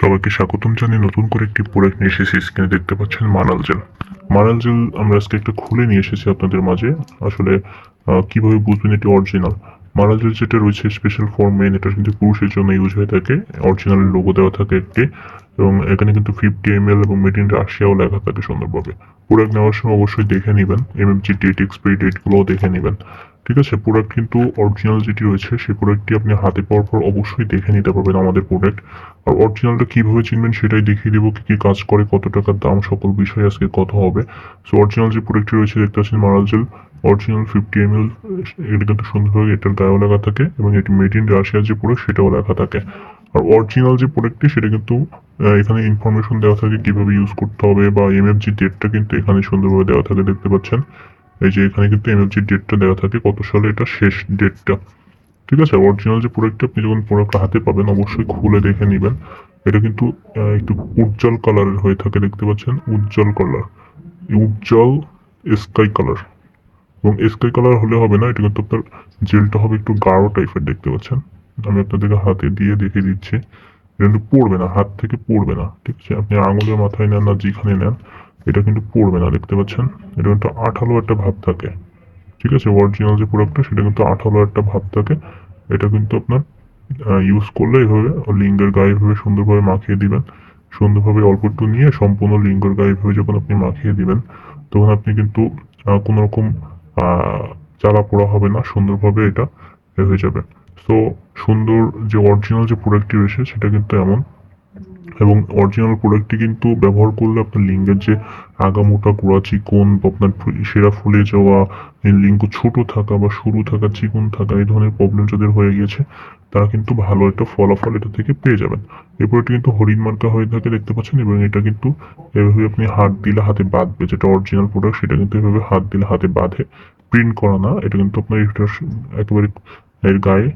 সবাইকে স্বাগতম জানিয়ে নতুন করে একটি প্রোডাক্ট নিয়ে এসেছি। স্ক্রিনে দেখতে পাচ্ছেন মানাল জেল। মানাল জেল আমরা আজকে একটা খুলে নিয়ে এসেছি আপনাদের মাঝে। আসলে কীভাবে বুঝবেন এটি অরিজিনাল মানাল জেল যেটা রয়েছে স্পেশাল ফর মেন এটা কিন্তু পুরুষের জন্য ইউজ হয়ে থাকে অরিজিনাল লোগো দেওয়া থাকে একটি এবং এখানে কিন্তু ফিফটি এম এল এবং মেড ইন রাশিয়াও লেখা থাকে সুন্দরভাবে। প্রোডাক্ট নেওয়ার সময় অবশ্যই দেখে নেবেন এমএমজি ডেট এক্সপায়ারি ডেটগুলোও দেখে নেবেন। ঠিক আছে প্রোডাক্ট কিন্তু অরিজিনাল যেটি রয়েছে, সেই প্রোডাক্টটি আপনি হাতে পাওয়ার পর অবশ্যই দেখে নিতে পারবেন আমাদের প্রোডাক্ট আর অরিজিনালটা কীভাবে চিনবেন সেটাই দেখিয়ে দেবো, কি কি কাজ করে, কত টাকার দাম, সকল বিষয়ে আজকে কথা হবে। সো অরিজিনাল যে প্রোডাক্টটি রয়েছে, দেখতে পাচ্ছেন মারাল gel original fifty M L এটা কিন্তু সুন্দরভাবে এটার গায়েও লেখা থাকে এবং এটি মেড ইন রাশিয়ার যে প্রোডাক্ট সেটাও লেখা থাকে। আর অরিজিনাল যে প্রোডাক্টটি সেটা কিন্তু এখানে ইনফরমেশন দেওয়া থাকে কীভাবে ইউজ করতে হবে বা এমএফজি ডেটটা কিন্তু এখানে সুন্দরভাবে দেওয়া থাকে, দেখতে পাচ্ছেন? এই যে এখানে কিন্তু এমএফজি ডেটটা দেওয়া থাকে, কত সালে এটা শেষ ডেটটা ঠিক আছে? অরিজিনাল যে প্রোডাক্টটা আপনি যখন প্রোডাক্টটা হাতে পাবেন, অবশ্যই খুলে দেখে নেবেন। এটা কিন্তু একটু উজ্জ্বল কালারের হয়ে থাকে, দেখতে পাচ্ছেন? উজ্জ্বল কালার উজ্জ্বল স্কাই কালার এবং স্কাই কালার হলে হবে না, এটা কিন্তু আপনার জেলটা হবে একটু গাঢ় টাইপের দেখতে পাচ্ছেন। আমি আপনাদেরকে হাতে দিয়ে দেখে দিচ্ছি। এটা কিন্তু পড়বে না, হাত থেকে পড়বে না, ঠিক আছে? আপনি আঙুলের মাথায় নেন না যেখানে নেন, এটা কিন্তু পড়বে না, দেখতে পাচ্ছেন? এটা কিন্তু আঠালো একটা ভাব থাকে, ঠিক আছে? অরিজিনাল যে প্রোডাক্টটা সেটা কিন্তু আঠালো একটা ভাব থাকে। এটা কিন্তু আপনার ইউজ করলে এইভাবে লিঙ্গের গায়ে এভাবে সুন্দরভাবে মাখিয়ে দিবেন। সুন্দরভাবে অল্প একটু নিয়ে সম্পূর্ণ লিঙ্গের গায়ে এভাবে যখন আপনি মাখিয়ে দিবেন, তখন আপনি কিন্তু কোনো রকম জ্বালা পোড়া হবে না, সুন্দরভাবে এটা হয়ে যাবে। তো সুন্দর যে অরিজিনাল যে প্রোডাক্টটি রয়েছে, সেটা কিন্তু এমন। এবং অরিজিনাল প্রোডাক্টটি কিন্তু ব্যবহার করলে আপনার লিঙ্গের যে আগামোটা গোড়া চিকন বা আপনার সেরা ফুলে যাওয়া লিঙ্গ ছোট থাকা বা সরু থাকা, চিকন থাকা, এই ধরনের প্রবলেম যাদের হয়ে গিয়েছে, তারা কিন্তু ভালো একটা ফলাফল এটা থেকে পেয়ে যাবেন। এই প্রোডাক্টটি কিন্তু হরিণ মার্কা হয়ে থাকে দেখতে পাচ্ছেন এবং এটা কিন্তু এভাবে আপনি হাত দিলে হাতে বাঁধবে, যেটা অরিজিনাল প্রোডাক্ট সেটা কিন্তু এভাবে হাত দিলে হাতে বাঁধে প্রিন্ট করা না, এটা কিন্তু আপনার এটা একেবারে এর গায়ে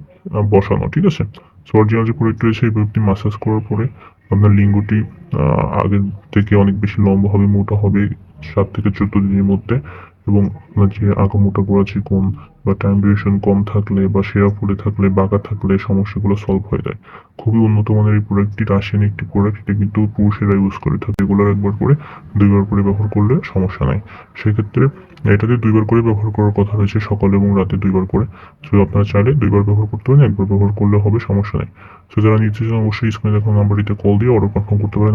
বসানো, ঠিক আছে? সো অরিজিনাল যে প্রোডাক্ট রয়েছে এবার আপনি মাসাজ করার পরে আপনার লিঙ্গটি আগের থেকে অনেক বেশি লম্বা হবে মোটা হবে সাত থেকে চোদ্দ দিনের মধ্যে এবং যে আগা মোটা গোড়া চিকন বা টাইম ডিউরেশন কম থাকলে বা সেরা ফুলে থাকলে বাঁকা থাকলে সমস্যাগুলো সলভ হয়ে যায়। খুবই উন্নত মানের এই প্রোডাক্টটি রাশিয়ান একটি প্রোডাক্ট এটা কিন্তু পুরুষেরা ইউজ করে। থাকে রেগুলার একবার করে, দুইবার করে ব্যবহার করলে সমস্যা নাই। সেক্ষেত্রে এটাতে দুইবার করে ব্যবহার করার কথা রয়েছে সকালে এবং রাতে দুইবার করে। সো আপনারা চাইলে দুইবার ব্যবহার করতে পারেন, একবার ব্যবহার করলে হবে, সমস্যা নেই। সো যারা নিতে অবশ্যই স্ক্রিনে দেখুন নাম্বারটিতে কল দিয়ে অর্ডার কনফার্ম করতে পারেন।